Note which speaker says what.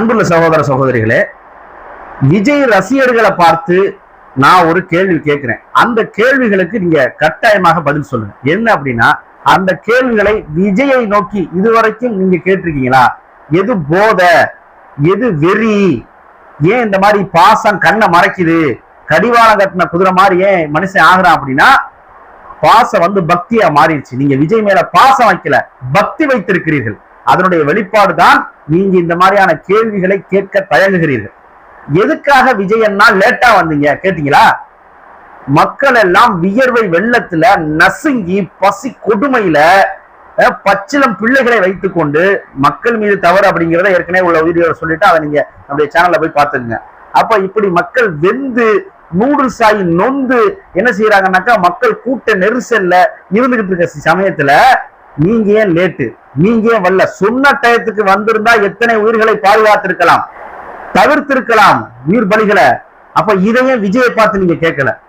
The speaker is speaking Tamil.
Speaker 1: அன்புள்ள சகோதர சகோதரிகளே விஜய் ரசிகர்களை பார்த்து நான் ஒரு கேள்வி கேட்கிறேன். அந்த கேள்விகளுக்கு நீங்க கட்டாயமாக பதில் சொல்லுங்க. என்ன அப்படின்னா அந்த கேள்விகளை விஜயை நோக்கி இதுவரைக்கும் நீங்க கேட்டிருக்கீங்களா? எது போத? எது வெறி? ஏன் இந்த மாதிரி பாசம் கண்ணை மறைக்குது? கடிவாளம் கட்டின குதிரை மாதிரி ஏன் மனுஷன் ஆகுறான் அப்படின்னா பாசம் வந்து பக்தியா மாறிடுச்சு. நீங்க விஜய் மேல பாசம் வைக்கல பக்தி வைத்திருக்கிறீர்கள். அதனுடைய வெளிப்பாடு தான் நீங்க இந்த மாதிரியான கேள்விகளை கேட்க தயங்குகிறீர்கள். எதுக்காக விஜயன்னா லேட்டா வந்தீங்க? கேட்டீங்களா? மக்கள் எல்லாம் வியர்வை வெள்ளத்துல நசுங்கி பசி கொடுமையில பச்சிலம் பிள்ளைகளை வைத்துக்கொண்டு மக்கள் மீது தவறு அப்படிங்கிறத ஏற்கனவே உள்ள வீடியோ சொல்லிட்டு அதை நீங்க நம்முடைய சேனல்ல போய் பார்த்துக்குங்க. அப்ப இப்படி மக்கள் வெந்து நூடுல்ஸ் ஆகி நொந்து என்ன செய்யறாங்கன்னாக்கா மக்கள் கூட்ட நெரிசல்ல இருந்துகிட்டு இருக்க சமயத்துல நீங்க ஏன் லேட்டு? நீங்க ஏன் வரல? சொன்ன டயத்துக்கு வந்திருந்தா எத்தனை உயிர்களை பாதுகாத்திருக்கலாம்? தவிர்த்திருக்கலாம் உயிர் பலிகளை. அப்ப இதையே விஜயை பார்த்து நீங்க கேட்கல.